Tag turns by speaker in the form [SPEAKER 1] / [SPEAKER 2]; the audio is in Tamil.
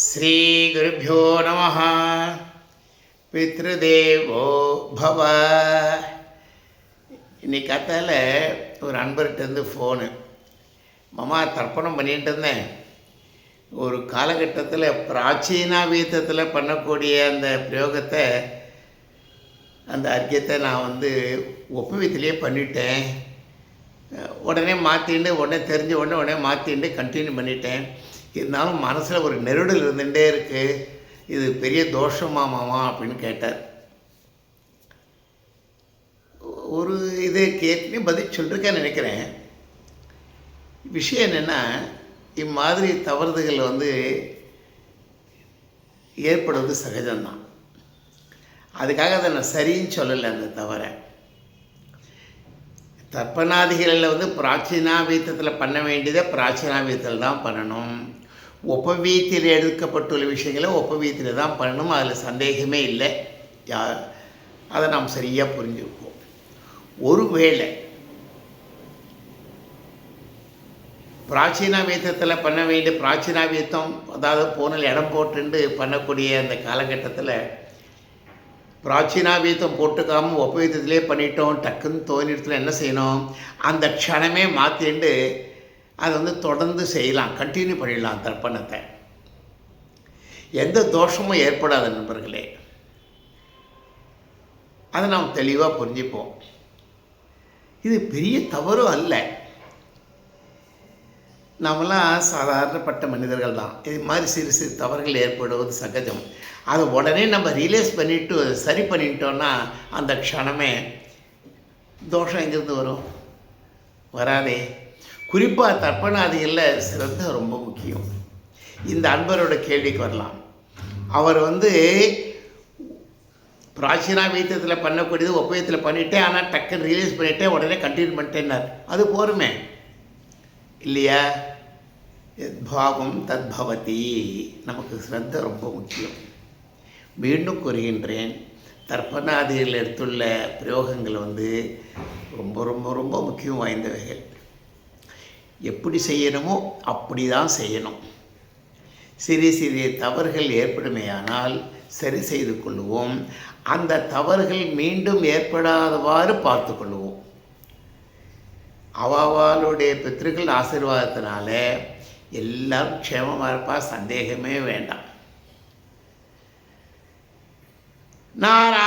[SPEAKER 1] ஸ்ரீகுருப்போ நம பித்ருதேவோ பவ. இன்னைக்கு கத்தால ஒரு அன்பர்கிட்டருந்து ஃபோனு. மாமா தர்ப்பணம் பண்ணிகிட்டு இருந்தேன். ஒரு காலகட்டத்தில் பிராச்சீனா வீத்தத்தில் பண்ணக்கூடிய அந்த பிரயோகத்தை அந்த அர்க்கியத்தை நான் வந்து ஒப்புவித்திலே பண்ணிட்டேன். உடனே மாற்றிண்டு உடனே தெரிஞ்ச உடனே உடனே மாற்றிண்டு கண்டினியூ பண்ணிட்டேன். இருந்தாலும் மனசில் ஒரு நெருடல் இருந்துகிட்டே இருக்குது இது பெரிய தோஷமா மாமா அப்படின்னு கேட்டார். ஒரு இதை கேட்டு பதில் சொல்லிருக்கேன் நினைக்கிறேன். விஷயம் என்னென்னா இம்மாதிரி தவறுதுகள் வந்து ஏற்படுவது சகஜம்தான். அதுக்காக அதை நான் சரின்னு சொல்லலை அந்த தவறை. தர்ப்பணாதிகளில் வந்து பிராச்சீனாபீத்தத்தில் பண்ண வேண்டியதை பிராச்சீனாவீத்தத்தில் தான் பண்ணணும். ஒப்பவீத்தில் எடுக்கப்பட்டுள்ள விஷயங்களை ஒப்பவீத்தில் தான் பண்ணணும். அதில் சந்தேகமே இல்லை. யா அதை நாம் சரியாக புரிஞ்சுருப்போம் ஒருவேளை பிராச்சீனாவீத்தத்தில் பண்ண வேண்டிய பிராச்சீனாவியத்தம் அதாவது போனில் இடம் போட்டுண்டு பண்ணக்கூடிய அந்த காலகட்டத்தில் பிராச்சீனாவியத்தம் போட்டுக்காமல் ஒப்பவீத்தத்திலே பண்ணிட்டோம் டக்குன்னு தோணிடத்தில் என்ன செய்யணும்? அந்த க்ஷணமே மாற்றிண்டு அதை வந்து தொடர்ந்து செய்யலாம் கண்டினியூ பண்ணிடலாம் தர்ப்பணத்தை. எந்த தோஷமும் ஏற்படாத நண்பர்களே அதை நாம் தெளிவாக புரிஞ்சுப்போம். இது பெரிய தவறும் அல்ல. நம்மளாம் சாதாரணப்பட்ட மனிதர்கள் தான். இது மாதிரி சிறு சிறு தவறுகள் ஏற்படுவது சகஜம். அதை உடனே நம்ம ரியலைஸ் பண்ணிவிட்டு சரி பண்ணிட்டோன்னா அந்த க்ஷணமே தோஷம் எங்கேருந்து வரும்? வராதே. குறிப்பாக தர்ப்பணாதிகளில் சிறந்த ரொம்ப முக்கியம். இந்த அன்பரோட கேள்விக்கு வரலாம். அவர் வந்து பிராச்சீனா வீத்தத்தில் பண்ணக்கூடியது ஒப்பயத்தில் பண்ணிவிட்டேன் ஆனால் டக்குன்னு ரிலீஸ் பண்ணிவிட்டேன் உடனே கண்டினியூ பண்ணிட்டேன்னார். அது போருமே. இல்லையா? பாவம் தத் பவதி. நமக்கு சிரத்த ரொம்ப முக்கியம். மீண்டும் கூறுகின்றேன் தர்ப்பணாதிகள் எடுத்துள்ள பிரயோகங்கள் வந்து ரொம்ப ரொம்ப ரொம்ப முக்கியம் வாய்ந்தவைகள். எப்படி செய்யணுமோ அப்படி தான் செய்யணும். சிறிய சிறிய தவறுகள் ஏற்படுமேயானால் சரி செய்து கொள்வோம் அந்த தவறுகள் மீண்டும் ஏற்படாதவாறு பார்த்து கொள்வோம் அவாவாளுடைய பித்திருக்கள் ஆசீர்வாதத்தினால எல்லாரும் க்ஷேமமாக இருப்பா சந்தேகமே வேண்டாம். நாரா